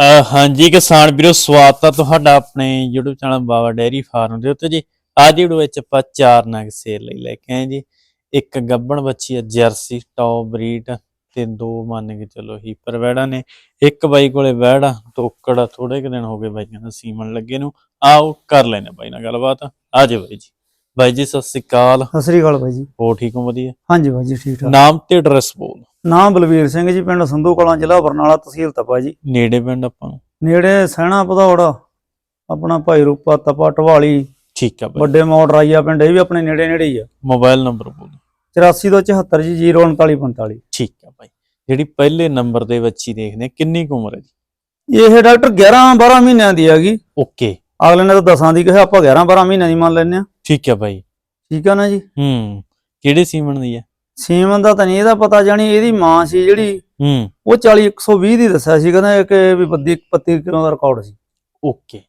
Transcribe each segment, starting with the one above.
ਹਾਂਜੀ, ਕਿਸਾਨ ਵੀਰੋ, ਸਵਾਗਤ ਆ ਤੁਹਾਡਾ ਆਪਣੇ YouTube channel Baba dairy farm ਦੇ ਉੱਤੇ ਜੀ। ਅੱਜ ਵੀਡੀਓ ਵਿੱਚ ਆਪਾਂ ਚਾਰ ਨਗ ਸੇਲ ਲਈ ਲੈ ਕੇ ਆਏ ਜੀ। ਇੱਕ ਗੱਬਣ ਬੱਚੀ ਆ, ਜਰਸੀ ਟੌਪ ਬਰੀਡ ਤੇ ਦੋ ਮੰਨ ਕੇ ਚਲੋ ਹੀਪਰ ਵੈੜਾ ਨੇ। ਇੱਕ ਬਾਈ ਕੋਲੇ ਵੈੜਾ ਤੋਕੜ ਥੋੜੇ ਕੁ ਦਿਨ ਹੋ ਗਏ ਬਾਈਆਂ ਦਾ ਸੀਮਣ ਲੱਗੇ ਨੂੰ। ਆਓ, ਕਰ ਲੈਨੇ ਬਾਈ ਨਾਲ ਗੱਲਬਾਤ। ਆ ਜਾਓ ਬਾਈ ਜੀ। ਬਾਈ ਜੀ ਸਤਿ ਸ੍ਰੀ ਅਕਾਲ। ਸਤਿ ਸ੍ਰੀ ਅਕਾਲ ਬਾਈ ਜੀ। ਹੋ ਠੀਕ ਹੋ ਵਧੀਆ? ਹਾਂਜੀ ਬਾਈ ਜੀ ਠੀਕ ਠਾਕ। ਨਾਮ ਤੇ ਐਡਰੈਸ ਬੋਲ। ਨਾਮ ਬਲਵੀਰ ਸਿੰਘ ਜੀ ਪਿੰਡ ਸੰਧੂ ਕਲਾਂ ਜ਼ਿਲ੍ਹਾ ਬਰਨਾਲਾ ਤਹਿਸੀਲ ਤਪਾ ਜੀ। ਨੇੜੇ ਪਿੰਡ ਆਪਾਂ ਨੂੰ? ਨੇੜੇ ਸਹਿਣਾ ਭਦੌੜ ਆਪਣਾ ਭਾਈ ਰੂਪਾ ਤਪਾ ਢਵਾਲੀ। ਠੀਕ ਆ ਬਾਈ। ਵੱਡੇ ਮੋੜ ਰਾਈਆ ਪਿੰਡ ਇਹ ਵੀ ਆਪਣੇ ਨੇੜੇ ਨੇੜੇ ਹੀ ਆ। ਮੋਬਾਈਲ ਨੰਬਰ ਬੋਲ। 84 ਤੋਂ 74 ਜੀ 03945 ਠੀਕ ਆ ਭਾਈ ਜਿਹੜੀ ਪਹਿਲੇ ਨੰਬਰ ਦੇ ਬੱਚੀ ਦੇਖਦੇ ਕਿੰਨੀ ਕੁ ਉਮਰ ਹੈ ਜੀ? ਇਹ ਡਾਕਟਰ 11 12 ਮਹੀਨਿਆਂ ਦੀ ਹੈਗੀ। ਓਕੇ। ਅਗਲੇ ਨੇ ਤਾਂ ਦਸਾਂ ਦੀ ਕਿਹਾ ਆਪਾਂ 11 12 ਮਹੀਨਿਆਂ ਦੀ ਮੰਨ ਲੈਨੇ ਆ ਠੀਕ ਆ ਭਾਈ ਠੀਕ ਆ ਨਾ ਜੀ? ਹੂੰ ਕਿਹੜੇ ਸੀਮਨ ਦੀ ਹੈ ਸੀਮਨ ਦਾ ਤਾਂ ਨਹੀਂ ਇਹਦਾ ਪਤਾ ਜਾਣੀ ਇਹਦੀ ਮਾਂ ਸੀ ਜਿਹੜੀ ਹੂੰ। ਉਹ 40 120 ਦੀ ਦੱਸਿਆ ਸੀ ਕਹਿੰਦਾ ਕਿ ਵੀ 32 32 ਕਿਲੋ ਦਾ ਰਿਕਾਰਡ ਸੀ। ਓਕੇ।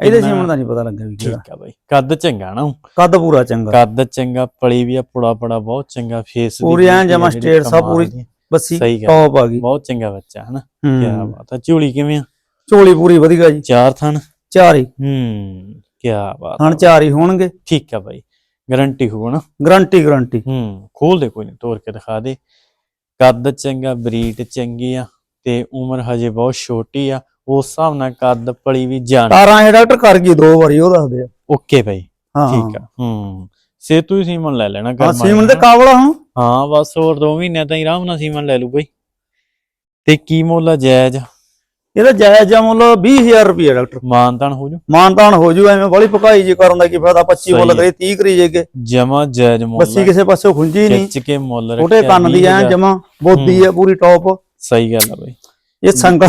ਇਹਦੇ ਸੀਮਨ ਦਾ ਨਹੀਂ ਪਤਾ ਲੱਗਾ ਵੀ ਕਿਹੜਾ। ਠੀਕ ਆ ਭਾਈ ਕੱਦ ਚੰਗਾ ਨਾ ਕੱਦ ਪੂਰਾ ਚੰਗਾ। ਕੱਦ ਚੰਗਾ ਪਲੀ ਵੀ ਆ ਪੁੜਾ ਪੜਾ ਬਹੁਤ ਚੰਗਾ ਫੇਸ ਪੂਰੀ ਐਨ ਜਮਾਂ straight ਸਭ ਪੂਰੀ ਬੱਸੀ। ਟੌਪ ਆ। ਗਈ। ਬਹੁਤ ਚੰਗਾ ਬੱਚਾ ਹਨਾ? ਕੀ ਹੂੰ ਬਾਤ ਆ। ਝੂਲੀ ਕਿਵੇਂ ਆ? ਝੋਲੀ ਪੂਰੀ ਵਧੀਆ ਜੀ। ਚਾਰ ਥਣ? ਚਾਰ ਹੀ। ਹੂੰ। ਕੀ ਬਾਤ ਹਣ। ਚਾਰ ਹੀ ਹੋਣਗੇ। ਠੀਕ ਆ ਭਾਈ ਗਾਰੰਟੀ ਹੋਊ ਨਾ। ਗਰੰਟੀ ਗਰੰਟੀ ਹੂੰ ਖੋਲ ਦੇ ਕੋਈ ਨਹੀਂ ਤੋੜ ਕੇ ਦਿਖਾ ਦੇ। ਕੱਦ ਚੰਗਾ ਬਰੀਡ ਚੰਗੀ ਆ ਤੇ ਉਮਰ ਹਜੇ ਬਹੁਤ ਛੋਟੀ ਆ। ਉਸ ਹਿਸਾਬ ਨਾਲ ਕੱਦ ਪਲੀ ਵੀ ਜਾਣ। ਤਾਰਾਂ ਇਹ ਡਾਕਟਰ ਕਰ ਗਈ ਦੋ ਵਾਰੀ ਉਹ ਦੱਸਦੇ ਆ। ਓਕੇ ਭਾਈ ਹਾਂ ਠੀਕ ਆ। ਹੂੰ। ਸੇਤੂ ਹੀ ਸੀਮਨ ਲੈ ਲੈਣਾ ਹਾਂ ਕਰਮਾਂ ਸੀਮਨ ਦੇ ਨਾਲ। ਕਾਬਲਾ ਹੁਣ। ਹਾਂ ਬਸ ਹੋਰ 2 ਮਹੀਨੇ ਤਾਂ ਹੀ ਆਰਾਮ ਨਾਲ ਸੀਮਨ ਲੈ ਲੂ ਬਈ। ਤੇ ਕੀ ਮੁੱਲ ਜਾਇਜ਼ ਇਹਦਾ ਜਾਇਜ਼ ਜਾਂ ਮੁੱਲ 20000 ਰੁਪਏ ਡਾਕਟਰ। ਮਾਨਤਾਨ ਹੋ ਜੂ। ਮਾਨਤਾਨ ਹੋ ਜੂ ਐਵੇਂ ਬੜੀ ਪਕਾਈ ਜੀ ਕਰਨ ਦਾ ਕੀ ਫਾਇਦਾ 25 ਮੁੱਲ। ਕਰੇ 30 ਕਰੀ ਜੇਗੇ ਜਮਾ ਜਾਇਜ਼ ਮੁੱਲ ਬੱਸੀ ਕਿਸੇ ਪਾਸੇ ਖੁੰਝੀ ਨਹੀਂ। ਖਿੱਚ ਕੇ ਮੁੱਲ ਛੋਟੇ ਰੱਖਿਆ ਕੰਨ ਦੀ ਐ 20,000 ਜਮਾ ਬੋਦੀ ਹੈ। ਪੂਰੀ ਟੌਪ। ਸਹੀ ਗੱਲ ਆ ਬਈ। ਇਹ ਸੰਗਲ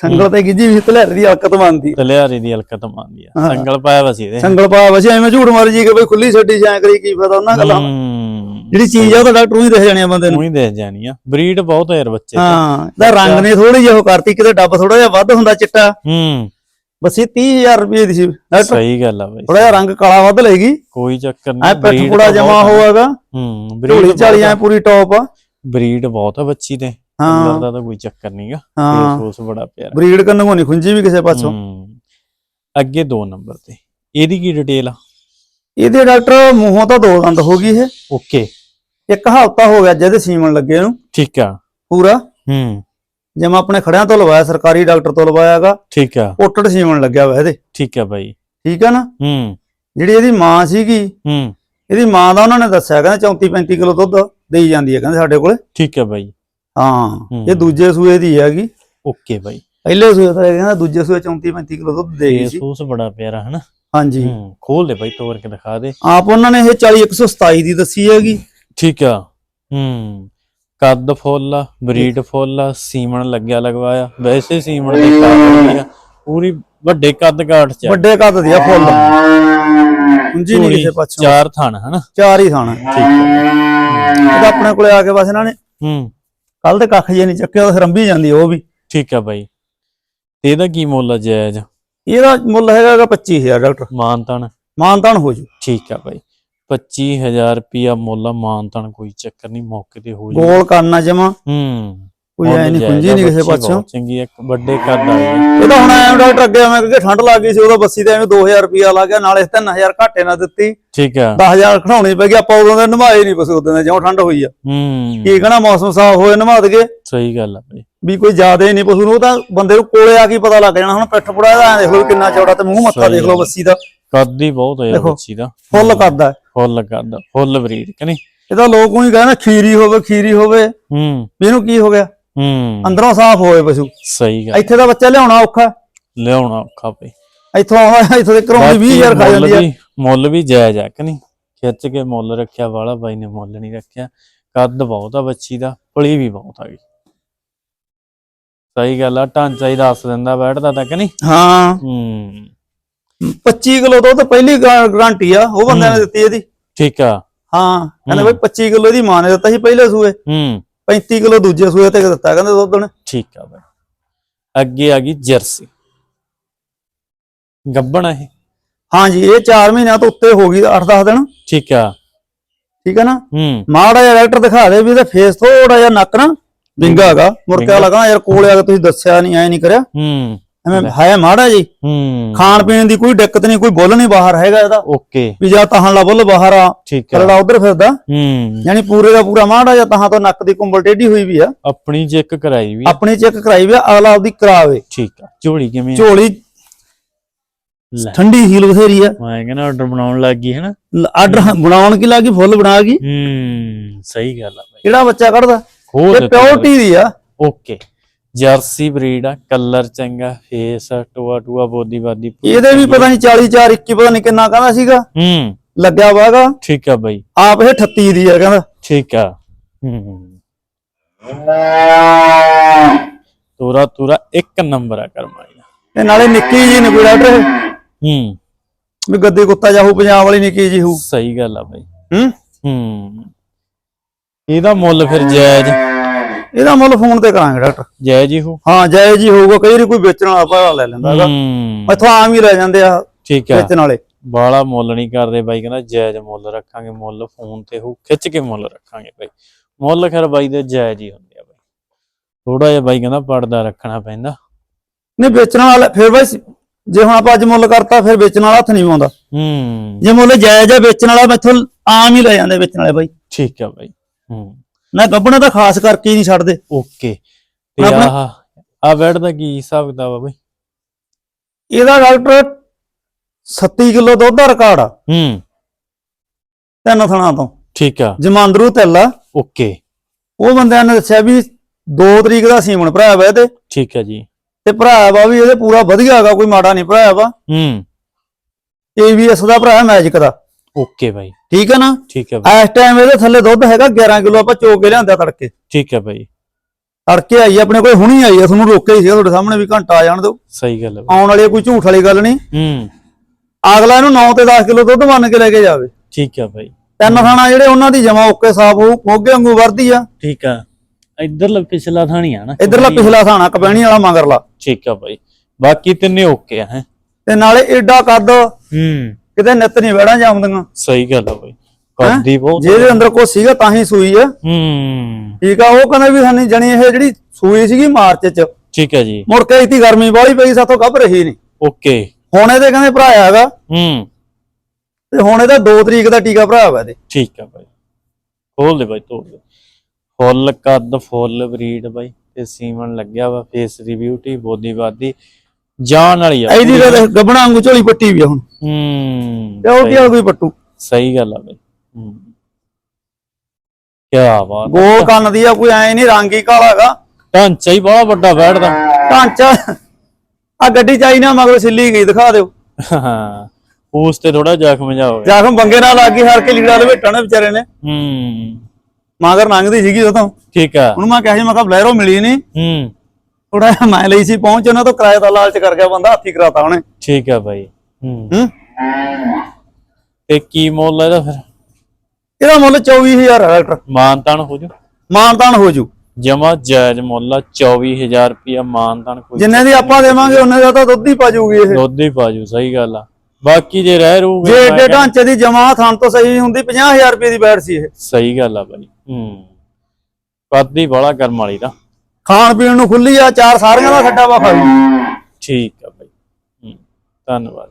ਸੰਗਲ ਤੇ ਗਿੱਜੀ ਵੀ ਤਲੇਰ ਦੀ ਹਲਕਤ ਮੰਨਦੀ ਤਲਿਆਰੀ ਦੀ ਹਲਕਤ ਮੰਨਦੀ ਆ। ਸੰਗਲ ਪਾਇਆ ਵਸੀ ਦੇ ਸੰਗਲ ਪਾ ਵਸੇ ਐਵੇਂ ਝੂਠ ਮਾਰੀ ਜੀ ਕਿ ਬਈ ਖੁੱਲੀ ਛੱਡੀ ਜਾਂ ਕਰੀ ਕੀ ਫਾਇਦਾ ਉਹਨਾਂ ਗੱਲਾਂ। ਜਿਹੜੀ ਚੀਜ਼ ਆ ਉਹ ਤਾਂ ਡਾਕਟਰ ਨੂੰ ਹੀ ਦੇਖ ਜਾਣੀ ਆ ਬੰਦੇ ਨੂੰ। ਉਹੀ ਦੇ ਜਾਣੀ ਆ। ਬਰੀਡ ਬਹੁਤ ਹੈ ਯਾਰ ਬੱਚੇ। ਹਾਂ ਇਹਦਾ ਰੰਗ ਨੇ ਥੋੜੀ ਜਿਹੀ ਉਹ ਕਰਤੀ ਕਿਤੇ ਡੱਬ ਥੋੜਾ ਜਿਹਾ ਵੱਧ ਹੁੰਦਾ ਚਿੱਟਾ। ਹੂੰ। ਬਸ ਇਹ 30000 ਰੁਪਏ ਦੀ ਸੀ। ਡਾਕਟਰ ਸਹੀ ਗੱਲ ਆ ਬਈ। ਥੋੜਾ ਜਿਹਾ ਰੰਗ ਕਾਲਾ ਵੱਧ ਲਏਗੀ। ਕੋਈ ਚੱਕਰ ਐ ਨਹੀਂ ਪਿੱਠ ਪੂੜਾ ਜਮਾ ਹੋਵੇਗਾ ਹੂੰ ਝੋਲੀ ਬਰੀਡ ਝਾਲੀ ਐ ਪੂਰੀ ਟੌਪ ਆ। ਬਰੀਡ ਬਹੁਤ ਆ ਬੱਚੀ ਤੇ ਹਾਂ। ਦਾ ਤਾਂ ਕੋਈ ਚੱਕਰ ਨਹੀਂਗਾ ਹਾਂ। ਫੇਸ ਬੜਾ ਪਿਆਰਾ। ਬਰੀਡ ਕੰਨੋਂ ਨਹੀਂ ਖੁੰਜੀ ਵੀ ਕਿਸੇ ਪਾਸੋਂ। ਹੂੰ। ਅੱਗੇ 2 ਨੰਬਰ ਤੇ। ਇਹਦੀ ਕੀ ਡਿਟੇਲ ਆ? ਇਹਦੇ ਡਾਕਟਰ ਮੂੰਹੋਂ ਤਾਂ ਦੋ ਦੰਦ ਹੋ ਗਈ ਇਹ। ਓਕੇ। ਇੱਕ ਹਫ਼ਤਾ ਹੋ ਗਿਆ ਜਿਹਦੇ ਸੀਮਨ ਲੱਗੇ ਨੂੰ। ਠੀਕ ਆ। ਪੂਰਾ। ਹੂੰ। ਜਿਵੇਂ ਆਪਣੇ ਖੜਿਆਂ ਤੋਂ ਲਵਾਇਆ ਸਰਕਾਰੀ ਡਾਕਟਰ ਤੋਂ ਲਵਾਇਆਗਾ ਠੀਕ ਆ। ਓਟੜ ਸੀਮਨ ਲੱਗਿਆ ਵਾ ਇਹਦੇ। ਠੀਕ ਆ ਬਾਈ। ਠੀਕ ਆ ਨਾ? ਹੂੰ। ਜਿਹੜੀ ਇਹਦੀ ਮਾਂ ਸੀਗੀ ਹੂੰ। ਇਹਦੀ ਮਾਂ ਦਾ ਉਹਨਾਂ ਨੇ ਦੱਸਿਆ ਕਹਿੰਦੇ 34 35 ਕਿਲੋ ਦੁੱਧ ਦੇਈ ਜਾਂਦੀ ਹੈ ਕਹਿੰਦੇ ਸਾਡੇ ਕੋਲੇ। ਠੀਕ ਆ ਬਾਈ। ਹਾਂ ਹੂੰ। ਇਹ ਦੂਜੇ ਸੂਏ ਦੀ ਹੈਗੀ। ਓਕੇ ਬਾਈ। ਪਹਿਲੇ ਸੂਏ ਤਾਂ ਕਹਿੰਦਾ ਦੂਜੇ ਸੂਏ 34 35 ਕਿਲੋ ਦੁੱਧ ਦੇ ਗਈ ਸੀ। ਫੂਸ ਬੜਾ ਪਿਆਰਾ ਹਨਾ? ਹਾਂਜੀ। ਹੂੰ ਖੋਲ ਦੇ ਬਾਈ ਤੋੜ ਕੇ ਦਿਖਾ ਦੇ। ਆਪ ਉਹਨਾਂ ਨੇ ਇਹ 40 127 ਦੀ ਦੱਸੀ ਹੈਗੀ। ਠੀਕ ਆ। ਹੂੰ। ਕੱਦ ਫੁੱਲ ਆ ਬਰੀਡ ਫੁੱਲ ਆ ਸੀਮਣ ਲੱਗਿਆ ਲਗਵਾਇਆ। ਵੈਸੇ ਸੀਮਣ ਦੀ ਕਾਟ ਆ। ਪੂਰੀ ਵੱਡੇ ਕੱਦ ਕਾਟ ਚ ਆ। ਵੱਡੇ ਕੱਦ ਦੀ ਆ ਫੁੱਲ। ਉਂਜੀ ਨਹੀਂ ਕਿਸੇ ਪਾਸੋਂ। ਚਾਰ ਥਣ ਹਨਾ? ਚਾਰ ਹੀ ਥਾਣਾ। ਠੀਕ ਆ। ਇਹਦਾ ਆਪਣੇ ਕੋਲੇ ਆ ਕੇ ਬਸ ਇਹਨਾਂ ਨੇ ਹੂੰ। ਕੱਲ ਤੇ ਕੱਖ ਜੇ ਨਹੀਂ ਚੱਕਿਆ ਉਹ ਰੰਬੀ ਜਾਂਦੀ ਆ ਉਹ ਵੀ। ਠੀਕ ਆ ਬਾਈ। ਤੇ ਇਹਦਾ ਕੀ ਮੁੱਲ ਆ ਜਾਇਜ਼? ਇਹਦਾ ਮੁੱਲ ਹੈਗਾ ਗਾ 25000 ਡਾਕਟਰ। ਮਾਨਤਨ। ਮਾਨਤਾਨ ਹੋ ਜੂ। ਠੀਕ ਆ ਬਾਈ। 25000 ਰੁਪਿਆ ਮੁੱਲ ਆ, ਮਾਨਤਨ ਕੋਈ ਚੱਕਰ ਨਹੀਂ ਮੌਕੇ ਤੇ ਹੋ ਜਾਊ ਗੋਲ ਕਰਨਾ ਜਮਾ। ਹੂੰ। ਕੋਈ ਐ ਨਹੀਂ ਖੁੰਜੀ ਨਹੀਂ ਕਿਸੇ ਪਾਸੋਂ ਚੰਗੀ ਇੱਕ ਵੱਡੇ ਕੱਦ ਆ ਗਈ ਇਹਦਾ ਹੁਣ ਐਂ ਡਾਕਟਰ ਅੱਗੇ ਐਵੇਂ ਕਿ ਠੰਡ ਲੱਗ ਗਈ ਸੀ ਉਹਦਾ ਬੱਸੀ ਤੇ ਐਵੇਂ 2000 ਰੁਪਿਆ ਲੱਗ ਗਿਆ ਨਾਲੇ 3000 ਘਾਟੇ ਨਾਲ ਦਿੱਤੀ। ਠੀਕ ਆ। 10000 ਖੜਾਉਣੀ ਪੈ ਗਈ ਆਪਾਂ ਉਦੋਂ ਦੇ ਨਮਾਏ ਨਹੀਂ ਪਸੂ ਉਦੋਂ ਦੇ ਜਿਉਂ ਠੰਡ ਹੋਈ ਆ। ਹੂੰ। ਕੀ ਕਹਣਾ ਮੌਸਮ ਸਾਫ਼ ਹੋਏ ਨਮਾ ਦਗੇ ਸਹੀ ਗੱਲ ਆ ਬਾਈ। ਵੀ ਕੋਈ ਜ਼ਿਆਦਾ ਹੀ ਨਹੀਂ ਪਸੂ ਨੂੰ ਉਹ ਤਾਂ ਬੰਦੇ ਨੂੰ ਕੋਲੇ ਆ ਕੇ ਪਤਾ ਲੱਗ ਜਾਣਾ ਹੁਣ ਪਿੱਠ ਪੁੜਾ ਇਹਦਾ ਐਂ ਦੇਖ ਲਓ ਕਿੰਨਾ ਚੌੜਾ ਤੇ ਮੂੰਹ ਮੱਥਾ ਦੇਖ ਲਓ। ਬੱਸੀ ਦਾ। ਕੱਦ ਹੀ ਬਹੁਤ ਹੈ। ਬੱਚੀ ਦਾ। ਫੁੱਲ ਕਰਦਾ। ਹੈ। ਫੁੱਲ ਕੱਦ ਫੁੱਲ ਬਰੀਡ ਕਿ ਨਹੀਂ? ਇਹਦਾ ਲੋਕ ਉਹੀ ਕਹਿੰਦੇ ਖੀਰੀ ਹੋਵੇ ਖੀਰੀ ਹੋਵੇ। ਹੂੰ। ਇਹਨੂੰ ਕੀ ਹੋ ਗਿਆ? ਹੂੰ। ਅੰਦਰੋਂ ਸਾਫ਼ ਹੋਵੇ ਪਸ਼ੂ। ਸਹੀ ਗੱਲ। ਇੱਥੇ ਦਾ ਬੱਚਾ ਲਿਆਉਣਾ ਔਖਾ। ਲਿਆਉਣਾ ਔਖਾ ਪਈ ਇੱਥੋਂ ਇੱਥੋਂ ਦੇ ਘਰੋਂ ਵੀ 20000 ਖਾ ਜਾਂਦੀ ਵੀ ਮੁੱਲ ਵੀ ਜਾਇਜ਼ ਆ ਕਿ ਨਹੀਂ? ਖਿੱਚ ਕੇ ਮੁੱਲ ਰੱਖਿਆ ਵਾਲਾ ਬਾਈ ਨੇ ਮੁੱਲ ਨਹੀਂ ਰੱਖਿਆ। ਕੱਦ ਬਹੁਤ ਆ ਬੱਚੀ ਦਾ ਪਲੀ ਵੀ ਬਹੁਤ ਆ ਗਈ। ਸਹੀ ਗੱਲ ਆ ਢਾਂਚਾ ਹੀ ਦੱਸ ਦਿੰਦਾ ਬੈਠਦਾ ਤਾਂ ਕਿ ਨਹੀਂ? ਹਾਂ। ਹੂੰ। 25 ਕਿਲੋ ਦੁੱਧ ਪਹਿਲੀ ਗਾਰੰਟੀ ਆ ਉਹ ਬੰਦਿਆਂ ਨੇ ਦਿੱਤੀ ਇਹਦੀ। ਠੀਕ ਆ। ਹਾਂ ਕਹਿੰਦੇ ਹੂੰ। ਬਈ 25 ਕਿਲੋ ਇਹਦੀ ਮਾਂ ਨੇ ਦਿੱਤਾ ਸੀ ਪਹਿਲੇ ਸੂਏ। ਹੂੰ। 35 ਕਿਲੋ ਦੂਜੇ ਸੂਏ ਤੇ ਦਿੱਤਾ ਕਹਿੰਦੇ ਦੁੱਧ ਨੇ। ਠੀਕ ਆ ਬਾਈ। ਅੱਗੇ ਆ ਗਈ ਜਰਸੀ। ਗੱਬਣ ਇਹ? ਹਾਂਜੀ ਇਹ 4 ਮਹੀਨਿਆਂ ਤੋਂ ਉੱਤੇ ਹੋ ਗਈ 8-10 ਦਿਨ। ਠੀਕ ਆ। ਠੀਕ ਹੈ ਨਾ? ਹੂੰ। ਮਾੜਾ ਜਿਹਾ ਡਾਕਟਰ ਦਿਖਾ ਦੇ ਵੀ ਇਹਦਾ ਫੇਸ ਥੋੜਾ ਜਿਹਾ ਨੱਕ ਨਾ ਵਿੰਗਾ ਹੈਗਾ। ਮੁੜ ਕੇ ਲਗਾ ਯਾਰ ਕੋਲੇ ਆ ਕੇ ਤੁਸੀਂ ਦੱਸਿਆ ਨਹੀਂ ਐ ਨਹੀਂ ਕਰਿਆ। ਹੂੰ। ਐਵੇਂ ਹੈ ਮਾੜਾ ਜੀ। ਹੂੰ। ਖਾਣ ਪੀਣ ਦੀ ਕੋਈ ਦਿੱਕਤ ਨਹੀਂ ਕੋਈ ਬੁੱਲ ਨਹੀਂ ਬਾਹਰ ਹੈਗਾ ਇਹਦਾ। ਓਕੇ। ਵੀ ਜਾਂ ਤਾਹਾਂ ਲਾ ਬੁੱਲ ਬਾਹਰ ਆ ਠੀਕ ਹੈ। ਕਰੜਾ ਉਧਰ ਫਿਰਦਾ। ਹੂੰ। ਯਾਨੀ ਪੂਰੇ ਦਾ ਪੂਰਾ ਮਾੜਾ ਜਾਂ ਤਾਹਾਂ ਤੋਂ ਨੱਕ ਦੀ ਕੁੰਬਲ ਟੇਢੀ ਹੋਈ ਵੀ ਆ। ਆਪਣੀ ਚੈੱਕ ਕਰਾਈ ਵੀ। ਆਪਣੀ ਚੈੱਕ ਕਰਾਈ ਵੀ ਅਗਲਾ ਆਪਦੀ ਕਰਾਵੇ। ਠੀਕ ਆ। ਝੋਲੀ ਕਿਵੇਂ ਆ? ਝੋਲੀ ਠੰਡੀ ਹੀਲ ਬਥੇਰੀ ਆ। ਮੈਂ ਕਹਿੰਦਾ ਆਰਡਰ ਬਣਾਉਣ ਲੱਗ ਗਈ ਹੈ ਨਾ ਆਰਡਰ ਬਣਾਉਣ ਕੀ ਲੱਗੀ ਫੁੱਲ ਬਣਾ ਗਈ। ਹੂੰ ਸਹੀ ਗੱਲ ਆ ਕਿਹੜਾ ਬੱਚਾ ਕੱਢਦਾ? ਇਹ। ਪਿਓਰਟੀ ਦੀ ਆ। ਓਕੇ। ਜਰਸੀ ਬਰੀਡ ਆ ਕਲਰ ਚੰਗਾ ਫੇਸ ਟੂਆ ਟੂਆ ਬੋਦੀ ਬਾਦੀ ਇਹਦੇ ਵੀ ਪਤਾ ਨਹੀਂ 40 4 21 ਪਤਾ ਨਹੀਂ ਕਿੰਨਾ ਕਹਿੰਦਾ ਸੀਗਾ। ਹੂੰ। ਲੱਗਿਆ ਵਾਗਾ ਠੀਕ ਆ ਬਾਈ। ਆਪ ਇਹ 38 ਦੀ ਆ ਕਹਿੰਦਾ। ਠੀਕ ਆ। ਹੂੰ ਤੋਰਾ ਤੋਰਾ ਇੱਕ ਨੰਬਰ ਆ ਕਰਮਾਈ ਦਾ। ਤੇ ਨਾਲੇ ਨਿੱਕੀ ਜੀ ਨੇ ਕੋਈ ਡਾਕਟਰ ਇਹ ਹੂੰ। ਵੀ ਗੱਦੀ ਕੁੱਤਾ ਜਾਹੂ ਪੰਜਾਬ ਵਾਲੀ ਨਿੱਕੀ ਜੀ ਹੂ ਸਹੀ ਗੱਲ ਆ ਬਾਈ। ਹੂੰ। ਹੂੰ। ਇਹਦਾ ਮੁੱਲ ਫਿਰ ਜਾਇਜ਼ ਇਹਦਾ ਮੁੱਲ ਫੋਨ ਤੇ ਕਰਾਂਗੇ ਡਾਕਟਰ। ਜਾਇਜ਼ ਹੀ ਹੋ। ਹਾਂ ਜਾਇਜ਼ ਜੀ ਹੋਊਗਾ ਕਈ ਵਾਰੀ ਕੋਈ ਵੇਚਣ ਵਾਲਾ ਭਾਅ ਲੈ ਲੈਂਦਾ ਹੈਗਾ। ਹੂੰ। ਇੱਥੋਂ ਆਮ ਹੀ ਲੈ ਜਾਂਦੇ ਆ ਠੀਕ ਆ। ਵੇਚਣ ਵਾਲੇ। ਬਾਲਾ ਮੁੱਲ ਨਹੀਂ ਕਰਦੇ ਬਾਈ ਕਹਿੰਦਾ ਜਾਇਜ਼ ਮੁੱਲ ਰੱਖਾਂਗੇ ਮੁੱਲ ਫੋਨ ਤੇ ਹੋ ਖਿੱਚ ਕੇ ਮੁੱਲ ਰੱਖਾਂਗੇ ਬਾਈ। ਮੁੱਲ ਖੈਰ ਬਾਈ ਦੇ ਜਾਇਜ਼ ਹੀ ਹੁੰਦੇ ਆ ਬਾਈ। ਥੋੜਾ ਜਿਹਾ ਬਾਈ ਕਹਿੰਦਾ ਪਰਦਾ ਰੱਖਣਾ ਪੈਂਦਾ। ਨਹੀਂ ਵੇਚਣ ਵਾਲਾ ਫਿਰ ਬਾਈ ਜੇ ਹੁਣ ਆਪਾਂ ਅੱਜ ਮੁੱਲ ਕਰਤਾ ਫਿਰ ਵੇਚਣ ਵਾਲਾ ਹੱਥ ਨਹੀਂ ਪਾਉਂਦਾ। ਹੂੰ। ਜੇ ਮੁੱਲ ਜਾਇਜ਼ ਆ ਵੇਚਣ ਵਾਲਾ ਮੈਥੋਂ ਆਮ ਹੀ ਲੈ ਜਾਂਦੇ ਵੇਚਣ ਵਾਲੇ ਬਾਈ। ਠੀਕ ਆ ਬਾਈ। ਹੂੰ। ਨਾ ਗੱਬਣਾ ਤਾਂ ਖਾਸ ਕਰਕੇ ਹੀ ਨਹੀਂ ਛੱਡਦੇ। ਓਕੇ। ਤੇ ਆਪਣਾ- ਆਹ ਆ ਬੈਡ ਦਾ ਕੀ ਹਿਸਾਬ ਕਿਤਾਬ ਆ ਬਾਈ? ਇਹਦਾ ਡਾਕਟਰ 37 ਕਿਲੋ ਦੁੱਧ ਦਾ ਰਿਕਾਰਡ ਆ ਹੂੰ। ਤਿੰਨ ਥਣਾ ਤੋਂ। ਠੀਕ ਆ। ਜਮਾਂਦਰੂ ਤੈਲਾ ਓਕੇ। ਉਹ ਬੰਦਿਆਂ ਨੇ ਦੱਸਿਆ ਵੀ 2 ਤਰੀਕ ਦਾ ਸੀਮਨ ਭਰਾਇਆ ਵਾ ਇਹਦੇ। ਠੀਕ ਆ ਜੀ। ਤੇ ਭਰਾਇਆ ਵਾ ਵੀ ਇਹਦੇ ਪੂਰਾ ਵਧੀਆ ਹੈਗਾ ਕੋਈ ਮਾੜਾ ਨਹੀਂ ਭਰਾਇਆ ਵਾ। ਹੂੰ। ਏਵੀਐਸ ਦਾ ਭਰਾਇਆ ਮੈਜਿਕ ਦਾ। ਓਕੇ ਬਾਈ। ਠੀਕ ਹੈ ਨਾ? ਠੀਕ ਆ ਬਾਈ। ਇਸ ਟਾਈਮ ਇਹਦੇ ਥੱਲੇ ਦੁੱਧ ਹੈਗਾ 11 ਕਿਲੋ ਆਪਾਂ ਚੋ ਕੇ ਲਿਆਂਦਾ ਤੜਕੇ। ਠੀਕ ਆ ਬਾਈ। ਤੜਕੇ ਆਈ ਆਪਣੇ ਕੋਲ ਹੁਣੀ ਆਈ ਆ ਤੁਹਾਨੂੰ ਰੋਕਿਆ ਹੀ ਸੀ ਤੁਹਾਡੇ ਸਾਹਮਣੇ ਵੀ ਘੰਟਾ ਆ ਜਾਣ ਦਿਓ। ਸਹੀ ਗੱਲ ਬਾਈ। ਆਉਣ ਵਾਲੀ ਕੋਈ ਝੂਠ ਵਾਲੀ ਗੱਲ ਨਹੀਂ। ਹੂੰ। ਅਗਲਾ ਇਹਨੂੰ 9 ਤੇ 10 ਕਿਲੋ ਦੁੱਧ ਮੰਨ ਕੇ ਲੈ ਕੇ ਜਾਵੇ। ਠੀਕ ਆ ਬਾਈ। ਤਿੰਨ ਥਾਣਾ ਜਿਹੜੇ ਉਹਨਾਂ ਦੀ ਜਮਾ ਓਕੇ ਸਾਫ਼ ਹੋਊ ਮੋਗੇ ਵਾਂਗੂ ਵਰਦੀ ਆ। ਠੀਕ ਆ। ਇਧਰਲਾ ਪਿਛਲਾ ਥਾਣੀ ਆ ਨਾ। ਇਧਰਲਾ ਪਿਛਲਾ ਥਾਣਾ ਕਪੈਣੀ ਵਾਲਾ ਮਗਰਲਾ। ਠੀਕ ਆ ਬਾਈ। ਬਾਕੀ ਤਿੰਨੇ ਓਕੇ ਆ ਹੈ। ਤੇ ਨਾਲੇ ਏਡਾ ਕੱਦ ਹੂੰ। ਕਿਤੇ ਨਿੱਤ ਨਹੀਂ ਵੜਾਂ ਜਾਂਦੀਆਂ ਸਹੀ ਗੱਲ ਆ ਬਾਈ। ਕਰਦੀ ਬਹੁਤ ਜਿਹਦੇ ਅੰਦਰ ਕੋ ਸੀਗਾ ਤਾਂ ਹੀ ਸੂਈ ਆ। ਹੂੰ। ਠੀਕ ਆ ਉਹ ਕਹਿੰਦੇ ਵੀ ਸਾਨੂੰ ਜਣੀ ਇਹ ਜਿਹੜੀ ਸੂਈ ਸੀਗੀ ਮਾਰਚ ਚ ਠੀਕ ਆ ਜੀ। ਮੁੜ ਕੇ ਇਤੀ ਗਰਮੀ ਬਾਹਲੀ ਪਈ ਸਾਥੋਂ ਕੱਭ ਰਹੀ ਨਹੀਂ। ਓਕੇ। ਹੁਣ ਇਹਦੇ ਕਹਿੰਦੇ ਭਰਾਇਆ ਹੈਗਾ। ਹੂੰ। ਤੇ ਹੁਣ ਇਹਦਾ 2 ਤਰੀਕ ਦਾ ਟੀਕਾ ਭਰਾਇਆ ਵਾ ਇਹਦੇ। ਠੀਕ ਆ ਬਾਈ। ਖੋਲ ਦੇ ਬਾਈ ਤੋੜ ਦੇ। ਫੁੱਲ ਕੱਦ ਫੁੱਲ ਬਰੀਡ ਬਾਈ। ਤੇ ਸੀਮਨ ਲੱਗਿਆ ਵਾ ਫੇਸ ਦੀ ਬਿਊਟੀ ਬੋਦੀ ਬਾਦੀ ਜਾਨ ਵਾਲੀ ਆ। ਇਹਦੀ ਤਾਂ ਗੱਬਣਾ ਵਾਂਗੂ ਝੋਲੀ ਪੱਟੀ ਵੀ ਆ ਹੁਣ। ਹੂੰ ਤੇ ਉਹ ਕੀ ਆ ਕੋਈ ਪੱਟੂ? ਸਹੀ ਗੱਲ ਆ ਬਾਈ। ਹੂੰ। ਕੀ ਬਾਤ ਗੋਲ ਕੰਨ ਦੀ ਆ ਕੋਈ ਐ ਨਹੀਂ ਰੰਗ ਹੀ ਕਾਲਾ ਹੈਗਾ। ਢਾਂਚਾ ਹੀ ਬੜਾ ਵੱਡਾ ਬੈਠਦਾ। ਢਾਂਚਾ। ਆ ਗੱਡੀ ਚਾਈ ਨਾ ਮਗਰ ਸਿੱਲੀ ਗਈ ਦਿਖਾ ਦਿਓ। ਹਾਂ ਉਸ ਤੇ ਥੋੜਾ ਜ਼ਖਮ ਜਾ ਹੋ ਗਿਆ। ਜਾਖਮ ਬੰਗੇ ਨਾਲ ਲੱਗ ਗਈ ਹਰ ਕੇ ਲੀੜਾ ਲਵੇਟਾ ਨੇ ਵਿਚਾਰੇ ਨੇ। ਹੂੰ। ਮਗਰ ਲੰਘਦੀ ਸੀਗੀ ਉਹ ਤੋਂ ਠੀਕ ਆ। ਹੁਣ ਮੈਂ ਕਿਹਾ ਸੀ ਮੈਂ ਕਿਹਾ ਬਲੈਰੋ ਮਿਲੀ ਨਹੀਂ ਹੂੰ। ਥੋੜਾ ਜਿਹਾ ਮੈਂ ਲਈ ਸੀ ਪਹੁੰਚ ਉਹਨਾਂ ਤੋਂ ਕਿਰਾਏ ਦਾ ਲਾਲਚ ਕਰ ਗਿਆ ਬੰਦਾ ਹੱਥੀ ਕਰਾਤਾ ਉਹਨੇ। ਠੀਕ ਆ ਬਾਈ। ਹੂੰ। ਹੂੰ? ਤੇ ਕੀ ਮੁੱਲ ਆ ਇਹਦਾ ਫਿਰ? ਇਹਦਾ ਮੁੱਲ 24000 ਹੈ ਡਾਕਟਰ। ਮਾਨਤਾਨ ਹੋ ਜੂ? ਮਾਨਤਾਨ ਹੋ ਜੂ। ਜਮਾ ਜਾਇਜ਼ ਮੁੱਲ ਆ 24000 ਰੁਪਿਆ ਮਾਨਤਾਨ ਕੋਈ ਜਿੰਨੇ ਦੀ ਆਪਾਂ ਦੇਵਾਂਗੇ ਉਹਨੇ ਦਾ ਤਾਂ ਦੁੱਧ ਹੀ ਪਾ ਜੂਗੀ ਇਹ। ਦੁੱਧ ਹੀ ਪਾਜੂ ਸਹੀ ਗੱਲ ਆ। ਬਾਕੀ ਜੇ ਰਹਿ ਰੂਗੇ ਜੇ ਏਡੇ ਢਾਂਚੇ ਦੀ ਜਮਾ ਥਾਂ ਤੋਂ ਸਹੀ ਹੁੰਦੀ 50000 ਰੁਪਏ ਦੀ ਬੈਠ ਸੀ ਇਹ। ਸਹੀ ਗੱਲ ਆ ਬਾਈ ਹੂੰ। ਕੱਦ ਹੀ ਬੜਾ ਕਰਮ ਵਾਲੀ ਦਾ ਖਾਣ ਪੀਣ ਨੂੰ ਖੁੱਲੀ ਆ, ਚਾਰ ਸਾਰੀਆਂ ਦਾ ਖੱਡਾ ਵਾ ਖਾਈ ਠੀਕ ਆ ਬਾਈ। ਹੂੰ, ਧੰਨਵਾਦ